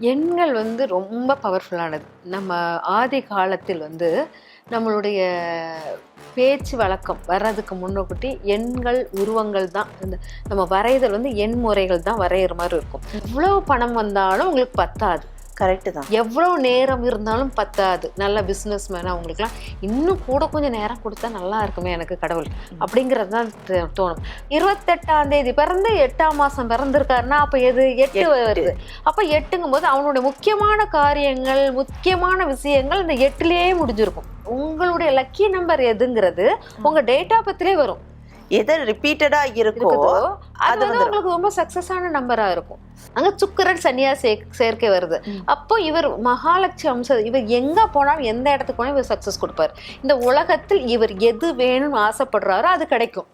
எண்கள் வந்து ரொம்ப பவர்ஃபுல்லானது நம்ம ஆதி காலத்தில் வந்து நம்மளுடைய பேச்சு வழக்கம் வர்றதுக்கு முன்னக்கூட்டி எண்கள் உருவங்கள் தான். இந்த நம்ம வரைதல் வந்து எண் முறைகள் தான் வரைகிற மாதிரி இருக்கும். இவ்வளோ பணம் வந்தாலும் உங்களுக்கு பத்தாது. கரெக்ட் தான். எவ்வளோ நேரம் இருந்தாலும் பத்தாது. நல்ல பிஸ்னஸ் மேனாக அவங்களுக்குலாம் இன்னும் கூட கொஞ்சம் நேரம் கொடுத்தா நல்லா இருக்குமே எனக்கு கடவுள் அப்படிங்கிறது தான் தோணும். இருபத்தெட்டாம் தேதி பிறந்து எட்டாம் மாதம் பிறந்திருக்காருன்னா அப்போ எது? எட்டு வருது. அப்போ எட்டுங்கும் போது அவனுடைய முக்கியமான காரியங்கள் முக்கியமான விஷயங்கள் இந்த எட்டுலேயே முடிஞ்சிருக்கும். உங்களுடைய லக்கி நம்பர் எதுங்கிறது உங்க டேட்டா பத்திலே வரும். எது ரிப்பீட்டடா இருக்கோ அது வந்து. உங்களுக்கு ரொம்ப சக்சஸான நம்பரா இருக்கும். அங்க சுக்கரன் சனியா சே சேர்க்கை வருது. அப்போ இவர் மகாலட்சுமி அம்சம் இவர் எங்க போனாலும் எந்த இடத்துக்கு போனாலும் இவர் சக்சஸ் கொடுப்பார். இந்த உலகத்தில் இவர் எது வேணும்னு ஆசைப்படுறாரோ அது கிடைக்கும்.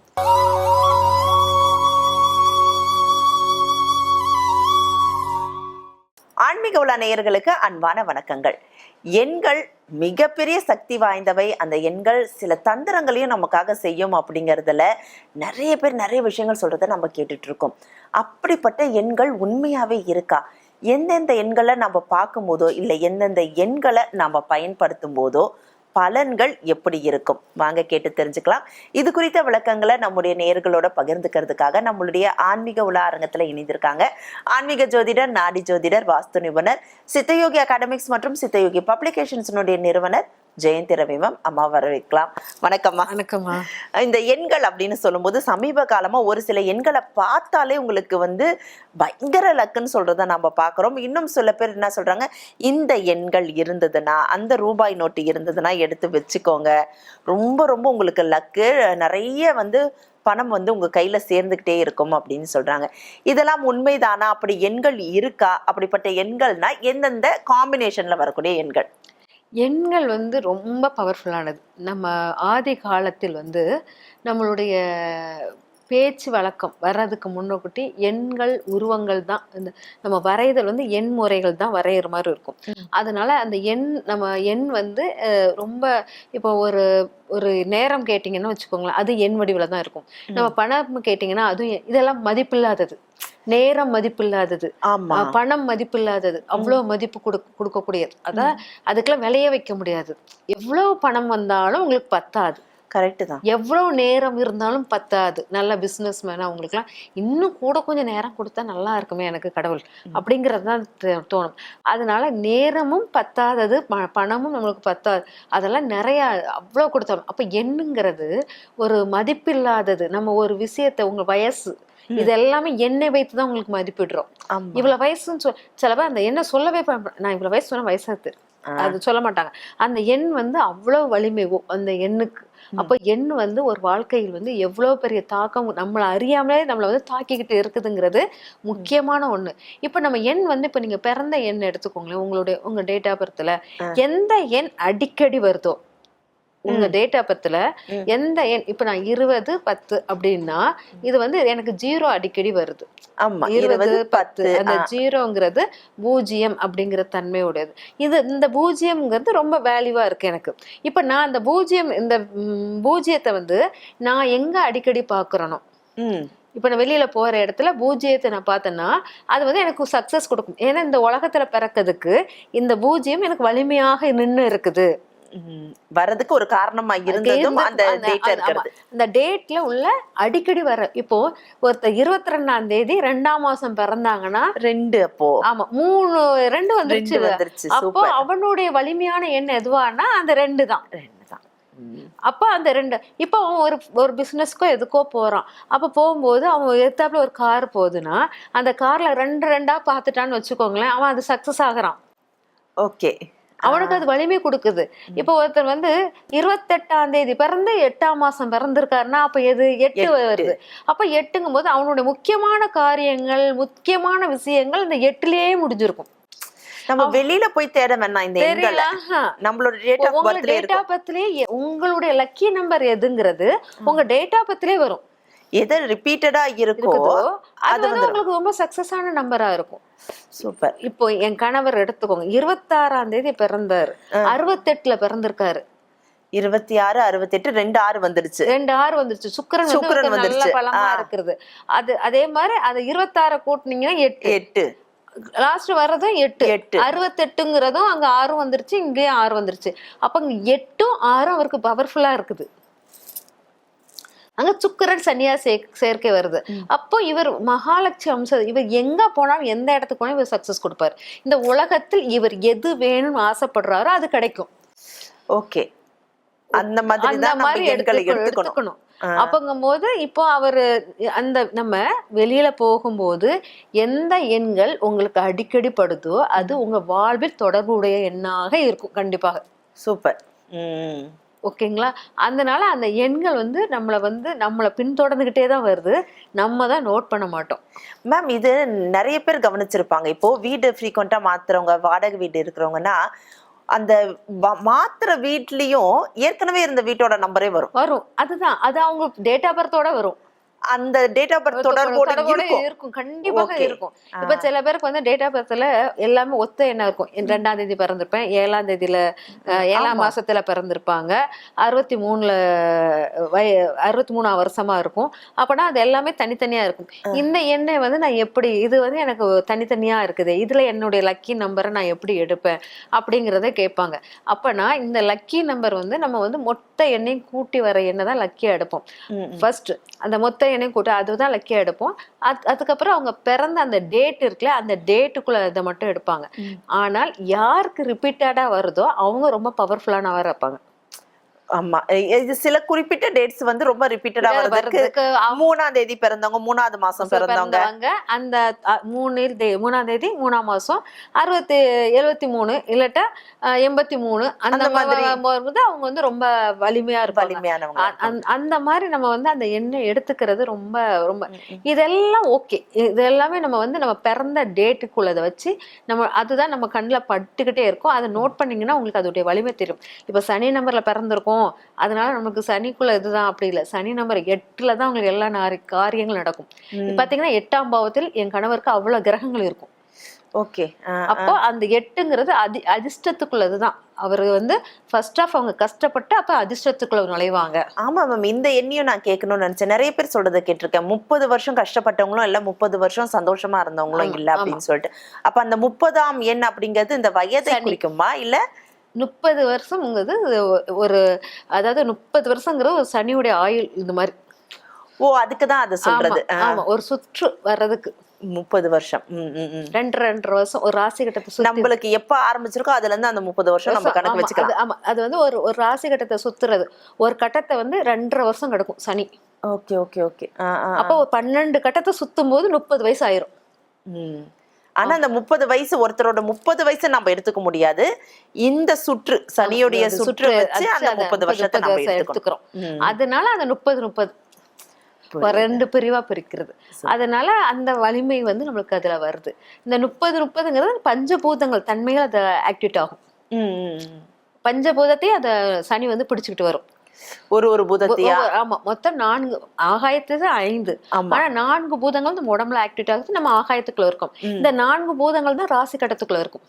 ஆன்மீக உலா நேயர்களுக்கு அன்பான வணக்கங்கள். எண்கள் மிகப்பெரிய சக்தி வாய்ந்தவை. அந்த எண்கள் சில தந்திரங்களையும் நமக்காக செய்யும் அப்படிங்கிறதுல நிறைய பேர் நிறைய விஷயங்கள் சொல்றதை நம்ம கேட்டுட்டு இருக்கோம் அப்படிப்பட்ட எண்கள் உண்மையாவே இருக்கா? எந்தெந்த எண்களை நம்ம பார்க்கும்போதோ இல்லை எந்தெந்த எண்களை நம்ம பயன்படுத்தும் போதோ பலன்கள் எப்படி இருக்கும்? வாங்க கேட்டு தெரிஞ்சுக்கலாம். இது குறித்த விளக்கங்களை நம்முடைய நேர்களோட பகிர்ந்துக்கிறதுக்காக நம்மளுடைய ஆன்மீக உலா அரங்கத்தில் இணைந்திருக்காங்க. ஆன்மீக ஜோதிடர் நாடி ஜோதிடர் வாஸ்து நிபுணர் சித்தயோகி அகாடமிக்ஸ் மற்றும் சித்தயோகி பப்ளிகேஷன்ஸினுடைய நிறுவனர் ஜெயந்தி ரவிமம் அம்மா வரவேற்கலாம். வணக்கம்மா. வணக்கம்மா. இந்த எண்கள் அப்படின்னு சொல்லும்போது சமீப காலமா ஒரு சில எண்களை பார்த்தாலே உங்களுக்கு வந்து பயங்கர லக்குன்னு சொல்றத நம்ம பார்க்குறோம். இன்னும் சில பேர் என்ன சொல்றாங்க இந்த எண்கள் இருந்ததுன்னா அந்த ரூபாய் நோட்டு இருந்ததுன்னா எடுத்து வச்சுக்கோங்க. ரொம்ப ரொம்ப உங்களுக்கு லக்கு. நிறைய வந்து பணம் வந்து உங்க கையில சேர்ந்துக்கிட்டே இருக்கும் அப்படின்னு சொல்றாங்க. இதெல்லாம் உண்மைதானா? அப்படி எண்கள் இருக்கா? அப்படிப்பட்ட எண்கள்னா எந்தெந்த காம்பினேஷன்ல வரக்கூடிய எண்கள்? எண்கள் வந்து ரொம்ப பவர்ஃபுல்லானது நம்ம ஆதி காலத்தில் வந்து நம்மளுடைய பேச்சு வழக்கம் வர்றதுக்கு முன்னக்கூட்டி எண்கள் உருவங்கள் தான் இந்த நம்ம வரைதல் வந்து எண் முறைகள் தான் வரைகிற மாதிரி இருக்கும். அதனால அந்த எண் நம்ம எண் வந்து ரொம்ப இப்போ ஒரு ஒரு நேரம் கேட்டிங்கன்னா வச்சுக்கோங்களேன் அது எண் வடிவில் தான் இருக்கும். நம்ம பணம் கேட்டிங்கன்னா அதுவும் இதெல்லாம் மதிப்பில்லாதது. நேரம் மதிப்பில்லாதது. ஆமா. அஹ் பணம் மதிப்பில்லாதது. அவ்வளோ மதிப்பு கொடுக்க கொடுக்கக்கூடியது. அதான் அதுக்கெல்லாம் விலைய வைக்க முடியாது. எவ்வளவு பணம் வந்தாலும் உங்களுக்கு பத்தாது. கரெக்ட் தான். எவ்வளவு நேரம் இருந்தாலும் பத்தாது. நல்ல பிஸ்னஸ் மேனாக அவங்களுக்குலாம் இன்னும் கூட கொஞ்சம் நேரம் கொடுத்தா நல்லா இருக்குமே எனக்கு கடவுள் அப்படிங்கிறது தான் தோணும். அதனால நேரமும் பத்தாதது பணமும் நம்மளுக்கு பத்தாது. அதெல்லாம் நிறைய அவ்வளோ கொடுத்தோம். அப்போ எண்ணுங்கிறது ஒரு மதிப்பில்லாதது. நம்ம ஒரு விஷயத்தை உங்க வயசு இது எல்லாமே எண்ணெய் வைத்து தான் உங்களுக்கு மதிப்பிடுறோம். இவ்வளவு வயசுன்னு சொல் சில பேர் அந்த எண்ணை சொல்லவே நான் இவ்வளவு வயசு சொன்னா வயசாத்து. அது சொல்ல மாட்டாங்க. அந்த எண் வந்து அவ்வளவு வலிமை ஓ- அந்த எண்ணுக்கு. அப்ப எண் வந்து ஒரு வாழ்க்கையில் வந்து எவ்வளவு பெரிய தாக்கம் நம்மளை அறியாமலே நம்மளை வந்து தாக்கிக்கிட்டு இருக்குதுங்கிறது முக்கியமான ஒண்ணு. இப்ப நம்ம எண் வந்து இப்ப நீங்க பிறந்த எண் எடுத்துக்கோங்களேன் உங்களுடைய உங்க டேட் ஆஃப் பர்த்ல எந்த எண் அடிக்கடி வருதோ உங்க டேட் ஆஃப் பர்த்ல ம். எந்த எண் இப்ப நான் இருபது பத்து அப்படின்னா இது வந்து எனக்கு ஜீரோ அடிக்கடி வருது. ஆமா இருபது பத்து அந்த. ஜீரோங்கிறது பூஜ்ஜியம் அப்படிங்கிற தன்மையுடையது. இது இந்த பூஜ்ஜியம்ங்கிறது ரொம்ப வேல்யூவா இருக்கு எனக்கு. இப்ப நான் அந்த பூஜ்ஜியம் இந்த பூஜ்ஜியத்தை வந்து நான் எங்க அடிக்கடி பாக்குறேனோ இப்ப நான் வெளியில போற இடத்துல பூஜ்ஜியத்தை நான் பார்த்தேன்னா அது வந்து எனக்கு சக்சஸ் கொடுக்கும். ஏன்னா இந்த உலகத்துல பிறக்கிறதுக்கு இந்த பூஜ்ஜியம் எனக்கு வலிமையாக நின்னு இருக்குது. வர்றதுக்கு ஒரு காரணமா இருந்ததும் இருந்து- அந்த அந்த- டேட்ல உள்ள அடிக்கடி வர இப்போ ஒருத்தர் இருபத்தி ரெண்டாம் தேதி ரெண்டாம் மாசம் பிறந்தாங்கன்னா ரெண்டு அப்போ. ஆமா மூணு ரெண்டு வந்துருச்சு வந்துருச்சு அப்போ அவனுடைய வலிமையான எண் எதுவானா அந்த ரெண்டு தான். ரெண்டு தான் ம். அப்போ அந்த ரெண்டு இப்போ அவன் ஒரு ஒரு பிஸ்னஸ்க்கோ எதுக்கோ போறான். அப்போ போகும்போது அவன் எத்தாப்புல ஒரு கார் போகுதுன்னா அந்த கார்ல ரெண்டு ரெண்டா பார்த்துட்டான்னு வச்சுக்கோங்களேன் அவன் அது சக்சஸ் ஆகுறான். ஓகே அவனுக்கு அது வலிமை கொடுக்குது. இப்போ ஒருத்தர் வந்து இருபத்தெட்டாம் தேதி பிறந்து எட்டாம் மாசம் பிறந்திருக்காருன்னா அப்ப எது? எட்டு. வருது. அப்ப எட்டுங்கும் போது அவனுடைய முக்கியமான காரியங்கள் முக்கியமான விஷயங்கள் இந்த எட்டுலயே முடிஞ்சிருக்கும். நம்ம வெளியில போய் தேட வேணாம் இந்த தெரியல. நம்மளோட டேட் ஆஃப் பர்த்லயே உங்களுடைய லக்கி நம்பர் எதுங்கிறது உங்க டேட் ஆஃப் பர்த்லயே வரும். எது ரிப்பீட்டடா இருக்கோ அது வந்து. உங்களுக்கு ரொம்ப சக்சஸான நம்பரா இருக்கும். சூப்பர் இப்போ என் கணவர் எடுத்துக்கோங்க. இருபத்தாறாம் தேதி பிறந்தாரு. அறுபத்தெட்டுல பிறந்திருக்காரு. இருபத்தி ஆறு அறுபத்தெட்டு ரெண்டு ஆறு வந்துருச்சு ரெண்டு ஆறு வந்துருச்சு. சுக்கிரன் சுக்கிரன் வந்துருச்சு. பலமா ஆ. இருக்கிறது. அது அதே மாதிரி அது இருபத்தாற கூட்டினீங்கன்னா எட்டு. எட்டு. லாஸ்ட் வர்றதும் எட்டு. எட்டு. அறுபத்தெட்டுங்கிறதும் அங்க ஆறும் வந்துருச்சு இங்கேயும் ஆறு வந்துருச்சு. அப்ப எட்டும் ஆறும் அவருக்கு பவர்ஃபுல்லா இருக்குது. அங்க சுக்கிரன் சனியா சே சேர்க்கை வருது. அப்போ இவர் மகாலட்சுமி அம்சம் இவர் எங்க போனாலும் எந்த இடத்துக்கு போனாலும் இவர் சக்சஸ் கொடுப்பாரு. இந்த உலகத்தில் இவர் எது வேணும்னு ஆசைப்படுறாரோ அது கிடைக்கும். ஓகே. அந்த மாதிரி அந்த மாதிரி எடுத்துக்கணும். அப்பங்கும் போது இப்போ அவரு அந்த நம்ம வெளியில போகும்போது எந்த எண்கள் உங்களுக்கு அடிக்கடி படுதோ அது உங்க வாழ்வில் தொடர்புடைய எண்ணாக இருக்கும் கண்டிப்பாக. சூப்பர். ம். ஓகேங்களா? அதனால அந்த எண்கள் வந்து நம்மளை வந்து நம்மளை பின்தொடர்ந்துகிட்டே தான் வருது. நம்ம தான் நோட் பண்ண மாட்டோம். மேம் இது நிறைய பேர் கவனிச்சிருப்பாங்க. இப்போ வீடு ஃப்ரீக்வெண்டா மாத்துறவங்க வாடகை வீடு இருக்கிறவங்கன்னா அந்த மாத்துற வீட்லயும் ஏற்கனவே இருந்த வீட்டோட நம்பரே வரும். வரும். அதுதான். அது அவங்க டேட் ஆஃப் பர்த்தோட வரும். அந்த டேட் ஆஃப் பர்த் தொடர்போட இருக்கும். கண்டிப்பாக. இருக்கும். இப்ப சில பேருக்கு வந்து டேட் ஆஃப் பர்த்ல எல்லாமே ஒத்த எண்ணம் இருக்கும். ரெண்டாம் தேதி பிறந்திருப்பேன் ஏழாம் தேதியில ஏழாம். மாசத்துல பிறந்திருப்பாங்க. அறுபத்தி மூணுல வய அறுபத்தி மூணாம் வருஷமா இருக்கும். அப்பனா அது எல்லாமே தனித்தனியா இருக்கும். இந்த எண்ணெய் வந்து நான் எப்படி இது வந்து எனக்கு தனித்தனியா இருக்குது. இதுல என்னுடைய லக்கி நம்பரை நான் எப்படி எடுப்பேன் அப்படிங்கிறத கேட்பாங்க. அப்பனா இந்த லக்கி நம்பர் வந்து நம்ம வந்து மொத்த எண்ணையும் கூட்டி வர எண்ணெய் தான் லக்கியா எடுப்போம். ஃபர்ஸ்ட் அந்த மொத்த எண்ணையும் கூட்டி அதுதான் லக்கியா எடுப்போம். அது அதுக்கப்புறம் அவங்க பிறந்த அந்த டேட் இருக்குல்ல அந்த டேட்டுக்குள்ள இதை மட்டும் எடுப்பாங்க. ஆனால் யாருக்கு ரிப்பீட்டடா வருதோ அவங்க ரொம்ப பவர்ஃபுல்லானவா இருப்பாங்க. ஆமா. இது சில குறிப்பிட்ட டேட்ஸ் வந்து ரொம்ப ரிப்பீட்டடா அவங்க மூணாம் தேதி பிறந்தவங்க மூணாவது மாசம் பிறந்தவங்க. அந்த மூணு தே- மூணாம் தேதி மூணாம் மாசம். அறுபத்தி எழுபத்தி மூணு இல்லாட்டா எண்பத்தி மூணு அந்த மாதிரி. அவங்க வந்து ரொம்ப வலிமையா இருப்பாங்க. வலிமையானவங்க. அந்த- மாதிரி நம்ம வந்து அந்த எண்ணெய் எடுத்துக்கிறது ரொம்ப ரொம்ப. இதெல்லாம் ஓகே. இது எல்லாமே நம்ம வந்து நம்ம பிறந்த டேட்டுக்குள்ளதை வச்சு நம்ம அதுதான் நம்ம கண்ணில் பட்டுக்கிட்டே இருக்கும். அதை நோட் பண்ணீங்கன்னா உங்களுக்கு அதோடைய வலிமை தெரியும். இப்போ சனி நம்பர்ல பிறந்திருக்கோம். அதனால நமக்கு சனிக்குள்ள இதுதான் அப்படி இல்லை. சனி நம்பர் எட்டுல தான் உங்களுக்கு எல்லா காரியங்கள் நடக்கும். பாத்தீங்கன்னா எட்டாம் பாவத்தில் என் கணவருக்கு அவ்வளவு கிரகங்கள் இருக்கும். ஓகே. அப்போ அந்த எட்டுங்கிறது அதி அதிர்ஷ்டத்துக்குள்ளதுதான் அவர் வந்து ஃபர்ஸ்ட் ஆஃப் அவங்க கஷ்டப்பட்டு அப்ப அதிர்ஷ்டத்துக்குள்ள நுழைவாங்க. ஆமா மேம் இந்த எண்ணையும் நான் கேட்கணும்னு நினைச்சேன். நிறைய பேர் சொல்றதை கேட்டிருக்கேன். முப்பது வருஷம் கஷ்டப்பட்டவங்களும் இல்ல முப்பது வருஷம் சந்தோஷமா இருந்தவங்களும் இல்ல அப்படின்னு சொல்லிட்டு. அப்ப அந்த முப்பதாம் எண் அப்படிங்கிறது இந்த வயதை. குறிக்குமா? இல்ல முப்பது வருஷம்ங்கிறது ஒரு அதாவது முப்பது வருஷங்கிறது ஒரு சனியுடைய ஆயுள் இந்த மாதிரி. ஓ அதுக்குதான் அதை சொல்றது. ஆமா, ஒரு சுற்று வர்றதுக்கு. முப்பது வருஷம். ரெண்டு ரெண்டரை வருஷம் ஒரு ராசி கட்டத்தை நம்மளுக்கு எப்ப ஆரம்பிச்சிருக்கோ அதுல இருந்து அந்த முப்பது வருஷம் நம்ம கணக்கு வச்சுக்கலாம். ஆமா அது வந்து ஒரு ஒரு ராசி கட்டத்தை சுத்துறது. ஒரு கட்டத்தை வந்து ரெண்டரை வருஷம் கிடக்கும் சனி. Okay okay okay. அப்போ பன்னெண்டு கட்டத்தை சுத்தும் போது முப்பது வயசு ஆயிரும். ஆனா அந்த முப்பது வயசு ஒருத்தரோட முப்பது வயசு நம்ம எடுத்துக்க முடியாது. இந்த சுற்று சனியுடைய சுற்று வச்சு அந்த முப்பது வருஷத்தை நம்ம எடுத்துக்கிறோம். அதனால அந்த முப்பது முப்பது ரெண்டு பிரிவா பிரிக்கிறது. அதனால அந்த வலிமை வந்து நம்மளுக்கு அதுல வருது. இந்த முப்பது முப்பதுங்கிறது பஞ்சபூதங்கள் தன்மைகள் அது ஆக்டிவேட் ஆகும். பஞ்சபூதத்தையும் அத சனி வந்து பிடிச்சுக்கிட்டு வரும். ஒரு ஒரு பூதத்தையா? ஆமா. மொத்தம் நான்கு ஆகாயத்துக்கு ஐந்து. ஆனா நான்கு பூதங்கள் நம்ம உடம்புல ஆக்டிவேட் ஆகுது நம்ம ஆகாயத்துக்குள்ள இருக்கோம். இந்த நான்கு பூதங்கள் தான் ராசி கட்டத்துக்குள்ள இருக்கும்.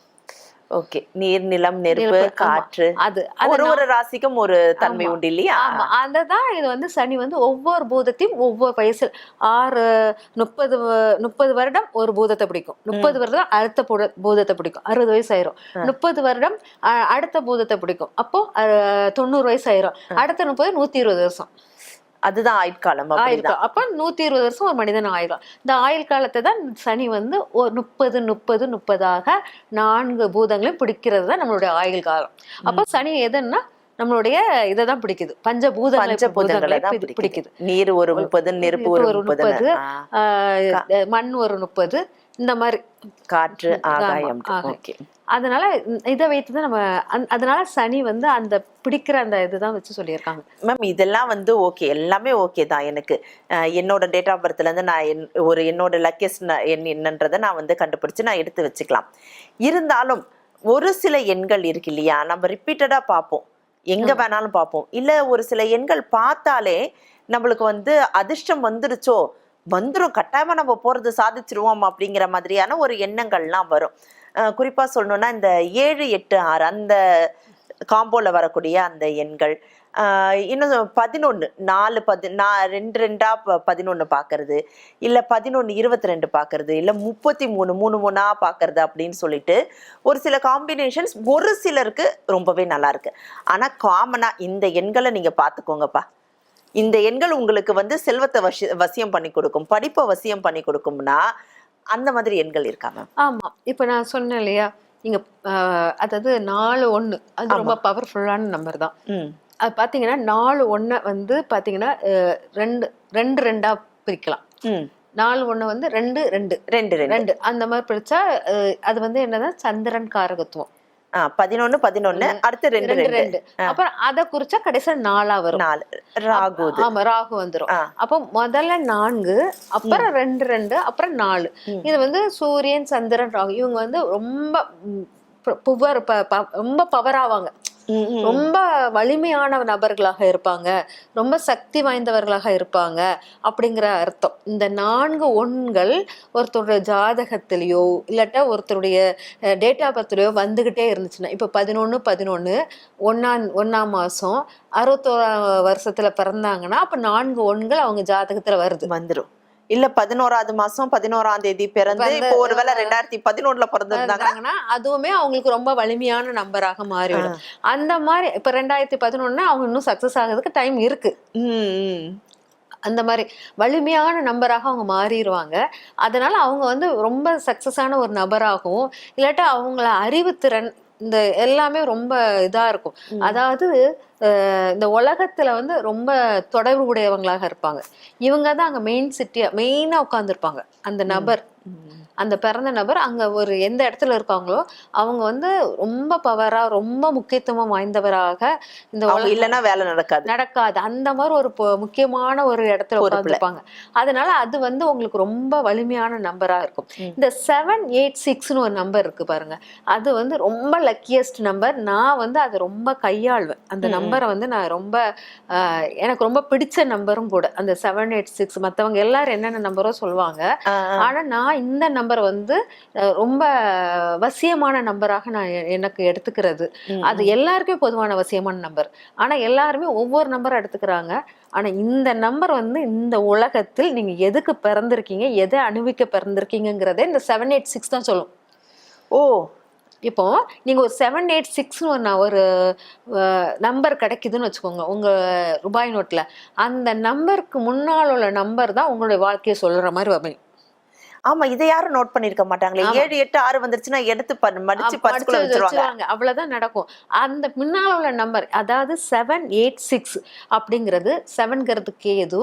ஓகே. நீர் நிலம் நெருப்பு. காற்று. அது ஒரு ஒரு ராசிக்கும் ஒரு தன்மை. உண்டு இல்லையா? ஆமா. அததான் இது வந்து சனி வந்து ஒவ்வொரு பூதத்தையும் ஒவ்வொரு வயசு ஆறு முப்பது முப்பது வருடம் ஒரு பூதத்தை பிடிக்கும். முப்பது வருடம் அடுத்த பூத- பூதத்தை பிடிக்கும். அறுபது வயசு ஆயிரும். முப்பது வருடம் அடுத்த பூதத்தை பிடிக்கும். அப்போ அஹ், தொண்ணூறு வயசு ஆயிரும். அடுத்த முப்பது நூத்தி இருபது வருஷம். அதுதான் ஆயுட்காலம் ஆயிருக்கும். அப்ப நூத்தி இருபது வருஷம் ஒரு மனிதன் ஆயிரும். இந்த ஆயுள் காலத்தை தான் சனி வந்து ஒரு முப்பது முப்பது முப்பதாக நான்கு பூதங்களையும் பிடிக்கிறது தான் நம்மளுடைய ஆயுள் காலம். அப்ப சனி எதுன்னா நம்மளுடைய இதை தான் பிடிக்குது. பஞ்சபூதங்களை பஞ்சபூதங்களை தான் பிடி- பிடிக்குது. நீர் ஒரு முப்பது நெருப்பு ஒரு முப்பது முப்பது. ஆஹ் மண் ஒரு முப்பது இந்த மாதிரி காற்று ஆகாயம். அதனால இதை வைத்து தான் நம்ம அதனால சனி வந்து அந்த பிடிக்கிற அந்த இதுதான் வச்சு சொல்லியிருக்காங்க. மேம் இதெல்லாம் வந்து ஓகே. எல்லாமே ஓகே தான் எனக்கு. என்னோட டேட் ஆஃப் பர்த்ல இருந்து நான் ஒரு என்னோட லக்கேஸ்ட் எண் என்னன்றதை நான் வந்து கண்டுபிடிச்சு நான் எடுத்து வச்சுக்கலாம். இருந்தாலும் ஒரு சில எண்கள் இருக்கு இல்லையா? நம்ம ரிப்பீட்டடா பார்ப்போம். எங்க வேணாலும் பார்ப்போம். இல்ல ஒரு சில எண்கள் பார்த்தாலே நம்மளுக்கு வந்து அதிர்ஷ்டம் வந்துருச்சோ? வந்துடும் கட்டாயமாக நம்ம போகிறது சாதிச்சிருவோம் அப்படிங்கிற மாதிரியான ஒரு எண்ணங்கள்லாம் வரும். குறிப்பாக சொல்லணுன்னா இந்த ஏழு எட்டு ஆறு அந்த காம்போவில் வரக்கூடிய அந்த எண்கள். இன்னும் பதினொன்று நாலு பதி நான் ரெண்டு ரெண்டாக ப- பதினொன்று பார்க்கறது இல்லை பதினொன்று இருபத்தி ரெண்டு பார்க்கறது இல்லை முப்பத்தி மூணு மூணு மூணாக பார்க்கறது அப்படின்னு சொல்லிட்டு ஒரு சில காம்பினேஷன்ஸ் ஒரு சிலருக்கு ரொம்பவே நல்லாயிருக்கு ஆனால் காமனாக இந்த எண்களை நீங்கள் பார்த்துக்கோங்கப்பா. இந்த எண்கள் உங்களுக்கு வந்து செல்வத்தை வசி வசியம் பண்ணி கொடுக்கும் படிப்பை வசியம் பண்ணி கொடுக்கும்னா அந்த மாதிரி எண்கள் இருக்கா மேம்? ஆமா. இப்ப நான் சொன்னேன் இல்லையா? நீங்க அதாவது நாலு ஒண்ணு. அது ரொம்ப பவர்ஃபுல்லான நம்பர் தான். அது பாத்தீங்கன்னா நாலு ஒண்ணை வந்து பாத்தீங்கன்னா ரெண்டு ரெண்டு ரெண்டா பிரிக்கலாம். நாலு ஒண்ணு வந்து ரெண்டு ரெண்டு. ரெண்டு ரெண்டு. அந்த மாதிரி பிரிச்சா அஹ், அது வந்து என்னன்னா சந்திரன் காரகத்துவம். பதினொன்னு பதினொன்னு அடுத்து ரெண்டு ரெண்டு ரெண்டு. அப்புறம் அதை குறிச்சா கடைசியா நாலா வரும். நாலு. ராகு. ஆமா ராகு வந்துரும். அப்போ முதல்ல நான்கு அப்புறம் ரெண்டு ரெண்டு அப்புறம் நாலு. இது வந்து சூரியன் சந்திரன் ராகு. இவங்க வந்து ரொம்ப புவர் ரொம்ப பவர் ஆவாங்க. ரொம்ப வலிமையான நபர்களாக இருப்பாங்க. ரொம்ப சக்தி வாய்ந்தவர்களாக இருப்பாங்க அப்படிங்கிற அர்த்தம். இந்த நான்கு ஒண்கள் ஒருத்தருடைய ஜாதகத்திலேயோ இல்லாட்டா ஒருத்தருடைய டேட் ஆஃப் பர்த்லையோ வந்துகிட்டே இருந்துச்சுன்னா இப்போ பதினொன்று பதினொன்று ஒன்னாம் ஒன்னாம் மாசம் அறுபத்தோராம் வருஷத்துல பிறந்தாங்கன்னா அப்ப நான்கு ஒண்கள் அவங்க ஜாதகத்துல வருது. வந்துரும். இல்ல பதினோராவது மாசம் பதினோராம் தேதி பிறந்து இப்போ ஒருவேளை ரெண்டாயிரத்தி பதினொன்னுல பிறந்திருந்தாங்க இருந்தாங்கன்னா அதுவுமே அவங்களுக்கு ரொம்ப வலிமையான நம்பராக மாறிவிடும். அந்த மாதிரி இப்ப ரெண்டாயிரத்தி பதினொன்னு அவங்க இன்னும் சக்சஸ் ஆகிறதுக்கு டைம் இருக்கு. அந்த மாதிரி வலிமையான நம்பராக அவங்க மாறிடுவாங்க அதனால அவங்க வந்து ரொம்ப சக்சஸான ஒரு நபராகவும் இல்லாட்டா அவங்கள அறிவுத்திறன் இந்த எல்லாமே ரொம்ப இதா இருக்கும். அதாவது இந்த உலகத்துல வந்து ரொம்ப தொடர்பு உடையவங்களாக இருப்பாங்க. இவங்க தான் அங்க மெயின் சிட்டியா மெயினா உட்காந்துருப்பாங்க அந்த நபர். அந்த பிறந்த நபர் அங்க ஒரு எந்த இடத்துல இருக்காங்களோ அவங்க வந்து ரொம்ப பவரா ரொம்ப முக்கியத்துவம் வாய்ந்தவராக இந்த இல்லைன்னா வேலை நடக்காது. நடக்காது. அந்த மாதிரி ஒரு முக்கியமான ஒரு இடத்துல. உட்காந்துருப்பாங்க அதனால அது வந்து உங்களுக்கு ரொம்ப வலிமையான நம்பரா இருக்கும். இந்த செவன் எயிட் சிக்ஸ்னு ஒரு நம்பர் இருக்கு பாருங்க. அது வந்து ரொம்ப லக்கியஸ்ட் நம்பர் நான் வந்து அதை ரொம்ப கையாளுவேன். அந்த நம்பரை வந்து நான் ரொம்ப எனக்கு ரொம்ப பிடிச்ச நம்பரும் கூட. அந்த செவன் எயிட் சிக்ஸ் மத்தவங்க எல்லாரும் என்னென்ன நம்பரோ சொல்லுவாங்க. ஆ, ஆ. ஆனா நான் இந்த நம்பர் வந்து அஹ், ரொம்ப வசியமான நம்பராக நான் எனக்கு எடுத்துக்கிறது. அது எல்லாருக்குமே பொதுவான வசியமான நம்பர் ஆனா எல்லாருமே ஒவ்வொரு நம்பர் எடுத்துக்கிறாங்க. ஆனா இந்த நம்பர் வந்து இந்த உலகத்தில் நீங்க எதுக்கு பிறந்திருக்கீங்க எதை அனுபவிக்க பிறந்திருக்கீங்கிறதே இந்த செவன் எயிட் சிக்ஸ் தான் சொல்லும். ஓ! இப்போ நீங்க ஒரு செவன் எயிட் சிக்ஸ்னு ஒரு ஒரு நம்பர் கிடைக்குதுன்னு வச்சுக்கோங்க உங்க ரூபாய் நோட்ல அந்த நம்பருக்கு முன்னால் உள்ள நம்பர் தான் உங்களுடைய வாழ்க்கையை சொல்ற மாதிரி அமையும் ஆமா இதை யாரும் நோட் பண்ணிருக்க மாட்டாங்களே. ஏழு எட்டு ஆறு வந்துருச்சுன்னா எடுத்து மடிச்சு படிச்சு வச்சிருவாங்க. அவ்வளவுதான் நடக்கும். அந்த முன்னால உள்ள நம்பர் அதாவது செவன் எயிட் சிக்ஸ் அப்படிங்கிறது செவன்ங்கிறது கேது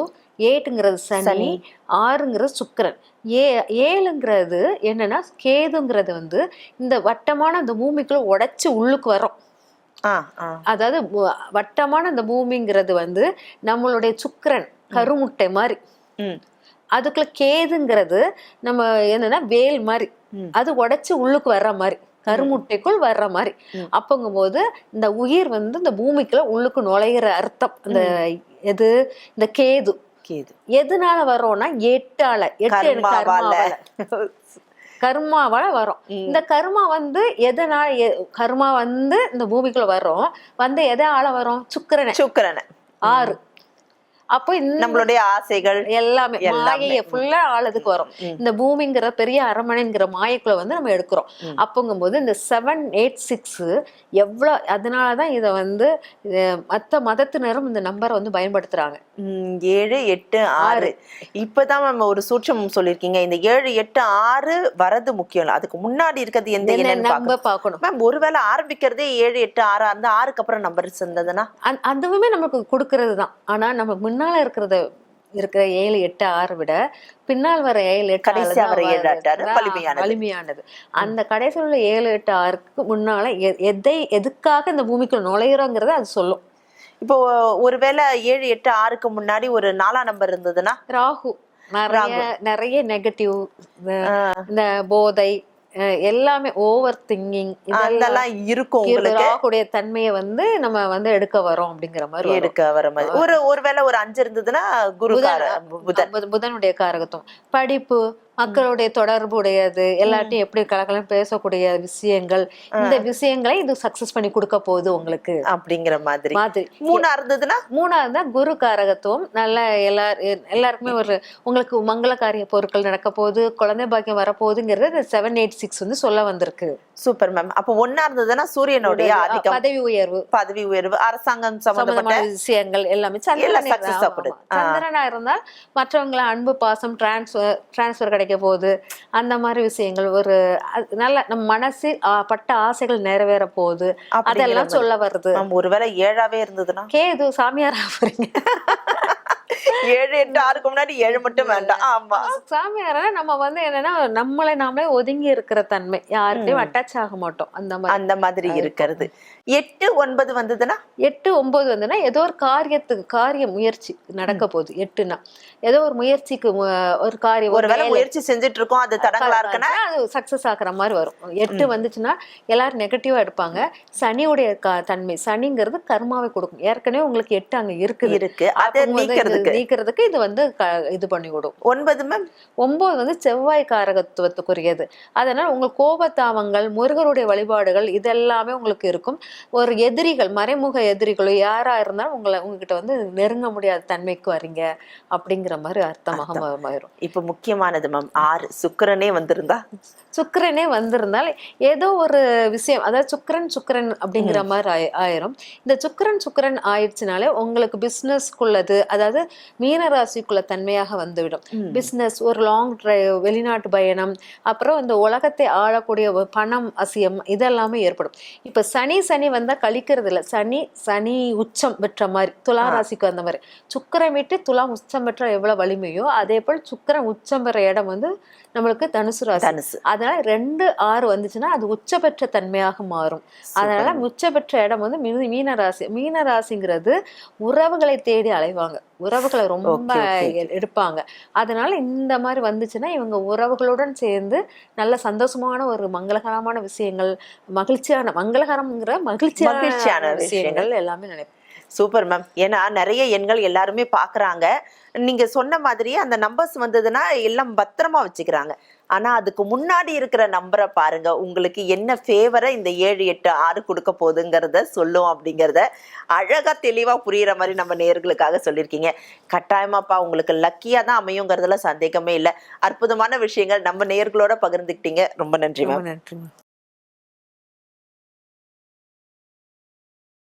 எயிட்டுங்கிறது சனி. ஆறுங்கிறது சுக்கிரன். ஏ ஏழுங்கிறது என்னன்னா கேதுங்கிறது வந்து இந்த வட்டமான அந்த பூமிக்குள்ள உடைச்சு உள்ளுக்கு வரும். அதாவது வட்டமான அந்த பூமிங்கிறது வந்து நம்மளுடைய சுக்கிரன் கருமுட்டை மாதிரி. அதுக்குள்ள கேதுங்கிறது நம்ம என்னன்னா வேல் மாதிரி. அது உடைச்சு உள்ளுக்கு வர்ற மாதிரி. கருமுட்டைக்குள் வர்ற மாதிரி. அப்பங்கும்போது இந்த உயிர் வந்து இந்த பூமிக்குள்ள உள்ளுக்கு நுழையிற அர்த்தம். இந்த எது? இந்த கேது. கேது. எதனால வரோம்னா எட்டால. எட்டு கர்மாவால. வரும் இந்த கர்மா வந்து எதனால கர்மா வந்து இந்த பூமிக்குள்ள வரும் வந்து எதால வரும் சுக்கிரனை. சுக்கிரனை. ஆறு. அப்போ நம்மளுடைய ஆசைகள் எல்லாமே எல்லாமே. மாயையை ஃபுல்லா ஆளதுக்கு வரும். இந்த பூமிங்கிற பெரிய அரமனைங்கிற மாயக்குள்ள வந்து நம்ம எடுக்கிறோம். அப்போங்கும்போது இந்த செவன் எயிட் சிக்ஸ் எவ்வளோ அதனாலதான் இதை வந்து மத்த மதத்தினரும் இந்த நம்பரை வந்து பயன்படுத்துறாங்க. ஏழு எட்டு ஆறு. இப்பதான் நம்ம ஒரு சூட்சமம் சொல்லிருக்கீங்க இந்த ஏழு எட்டு ஆறு வரது முக்கியம் இல்ல. அதுக்கு முன்னாடி இருக்கிறது எந்த நம்ம பார்க்கணும். மேம் ஒருவேளை ஆரம்பிக்கிறதே ஏழு எட்டு ஆறா இருந்தா ஆறுக்கு அப்புறம் நம்பர் இருந்ததுன்னா அதுவுமே நமக்கு கொடுக்கறது தான் ஆனா நம்ம முன்னால இருக்கிறத இருக்கிற ஏழு எட்டு ஆறு விட பின்னால் வர ஏழு எட்டு வலிமையானது. அந்த கடைசியில் உள்ள ஏழு எட்டு ஆறுக்கு முன்னால எதை எதுக்காக இந்த பூமிக்குள்ள நுழையிறோங்கிறத அது சொல்லும். இப்போ ஒருவேளை ஏழு எட்டு ஆறுக்கு முன்னாடி ஒரு நாலாம் நம்பர் இருந்ததுன்னா? ராகு. நிறைய நிறைய நெகட்டிவ் இந்த போதை எல்லாமே ஓவர் திங்கிங் அதெல்லாம் இருக்கும் உங்களுக்கு. தன்மையை வந்து நம்ம வந்து எடுக்க வரோம் அப்படிங்கிற மாதிரி. எடுக்க வர மாதிரி. ஒரு ஒருவேளை ஒரு அஞ்சு இருந்ததுன்னா குரு புதன் புதன். புத- புதனுடைய காரகத்துவம். படிப்பு மக்களுடைய தொடர்புடையது எல்லார்ட்டையும் எப்படி கலக்கலம் பேசக்கூடிய விஷயங்கள் இந்த விஷயங்களை இது சக்சஸ் பண்ணி கொடுக்க போகுது உங்களுக்கு. அப்படிங்கிற மாதிரி. மாதிரி. மூணா இருந்ததுன்னா மூணாவது தான் குரு காரகத்துவம் நல்ல எல்லார் எல்லாருக்குமே ஒரு உங்களுக்கு மங்களகாரிய பொருட்கள் நடக்க போகுது குழந்தை பாக்கியம் வரப்போகுதுங்கிறது இந்த செவன் எயிட் சிக்ஸ் வந்து சொல்ல வந்திருக்கு. Super ma'am. அப்ப ஒன்னா இருந்ததுன்னா சூரியனுடைய பதவி உயர்வு. பதவி உயர்வு அரசாங்கம் சம்பந்தமான விஷயங்கள் எல்லாமே இருந்தா-. சந்திரனா இருந்தால் மற்றவங்களை அன்பு பாசம் டிரான்ஸ்ஃபர் டிரான்ஸ்ஃபர் கிடைக்க போகுது. அந்த மாதிரி விஷயங்கள் ஒரு நல்ல நம்ம மனசு ஆ, பட்ட ஆசைகள் நிறைவேற போகுது. அதெல்லாம். சொல்ல வருது. ஒருவேளை ஏழாவே இருந்ததுன்னா? கேது சாமியார் ஆகுறீங்க ஏழு எட்டு ஆறுக்கு முன்னாடி ஏழு மட்டும் வேண்டாம். ஆமா. சாமியாரா நம்ம வந்து என்னன்னா நம்மளை நாமளே ஒதுங்கி இருக்கிற தன்மை. யார்கிட்டயும் அட்டாச் ஆக மாட்டோம். அந்த மாதிரி. அந்த மாதிரி இருக்கிறது. எட்டு ஒன்பது வந்ததுன்னா? எட்டு ஒன்பது வந்துன்னா ஏதோ ஒரு காரியத்துக்கு காரிய முயற்சி நடக்க போகுது. எட்டுனா ஏதோ ஒரு முயற்சிக்கு ஒரு காரியம் ஒரு வேலை. முயற்சி செஞ்சுட்டு இருக்கோம் அது தடங்களா இருக்குன்னா? அது சக்சஸ் ஆகுற மாதிரி வரும். எட்டு வந்துச்சுன்னா எல்லாரும் நெகட்டிவா எடுப்பாங்க. சனியுடைய தன்மை. சனிங்கிறது கர்மாவை கொடுக்கும். ஏற்கனவே உங்களுக்கு எட்டு அங்க இருக்குது. இருக்கு. அதை நீக்கிறதுக்கு. நீக்கிறதுக்கு இது வந்து க- இது பண்ணி விடும் ஒன்பது மேம் ஒன்பது வந்து செவ்வாய் காரகத்துவத்துக்குரியது. அதனால உங்கள் கோபத்தாவங்கள் முருகருடைய வழிபாடுகள் இதெல்லாமே உங்களுக்கு இருக்கும். ஒரு எதிரிகள் மறைமுக எதிரிகளோ யாரா இருந்தாலும் உங்களை உங்ககிட்ட வந்து நெருங்க முடியாத தன்மைக்கு வரீங்க அப்படிங்கிற மாதிரி அர்த்தமாக மாறும் இப்ப முக்கியமானது மேம் ஆறு. சுக்கிரனே வந்திருந்தா? சுக்கிரனே வந்திருந்தால் ஏதோ ஒரு விஷயம் அதாவது சுக்கிரன் சுக்கிரன் அப்படிங்கிற மாதிரி ஆயி- ஆயிரும். இந்த சுக்கிரன் சுக்கிரன் ஆயிடுச்சுனாலே உங்களுக்கு பிஸ்னஸ்க்குள்ளது அதாவது மீனராசிக்குள்ள தன்மையாக வந்துவிடும் பிஸ்னஸ் ஒரு லாங் டிரைவ் வெளிநாட்டு பயணம் அப்புறம் இந்த உலகத்தை ஆளக்கூடிய பணம் அசியம் இதெல்லாமே ஏற்படும். இப்ப சனி சனி வந்தா கழிக்கிறது இல்ல சனி சனி உச்சம் பெற்ற மாதிரி துலா ராசிக்கு அந்த மாதிரி. சுக்கிரன் விட்டு துலாம் உச்சம் பெற்ற எவ்வளவு வலிமையோ அதே போல் சுக்கிரன் உச்சம் பெற இடம் வந்து நம்மளுக்கு தனுசு ராசி. தனுசு. அதனால ரெண்டு ஆறு வந்துச்சுன்னா அது உச்ச பெற்ற தன்மையாக மாறும். அதனால உச்ச பெற்ற இடம் வந்து மீன ராசி மீன ராசிங்கிறது உறவுகளை தேடி அலைவாங்க. உறவுகளை ரொம்ப எடுப்பாங்க. அதனால இந்த மாதிரி வந்துச்சுன்னா இவங்க உறவுகளுடன் சேர்ந்து நல்ல சந்தோஷமான ஒரு மங்களகரமான விஷயங்கள் மகிழ்ச்சியான மங்களகரம்ங்கிற மகிழ்ச்சியான மகிழ்ச்சியான விஷயங்கள். எல்லாமே நினைப்பேன். Super ma'am. ஏன்னா நிறைய எண்கள் எல்லாருமே பாக்குறாங்க. நீங்க சொன்ன மாதிரியே அந்த நம்பர்ஸ் வந்ததுன்னா எல்லாம் பத்திரமா வச்சுக்கிறாங்க. ஆனா அதுக்கு முன்னாடி இருக்கிற நம்பரை பாருங்க. உங்களுக்கு என்ன ஃபேவரை இந்த ஏழு எட்டு ஆறு கொடுக்க போகுதுங்கிறத சொல்லும் அப்படிங்கிறத அழகா தெளிவா புரியுற மாதிரி நம்ம நேர்களுக்காக சொல்லியிருக்கீங்க. கட்டாயமாப்பா உங்களுக்கு லக்கியா தான் அமையுங்கிறதுல சந்தேகமே இல்லை. அற்புதமான விஷயங்கள் நம்ம நேர்களோட பகிர்ந்துக்கிட்டீங்க. ரொம்ப நன்றி மேம் நன்றி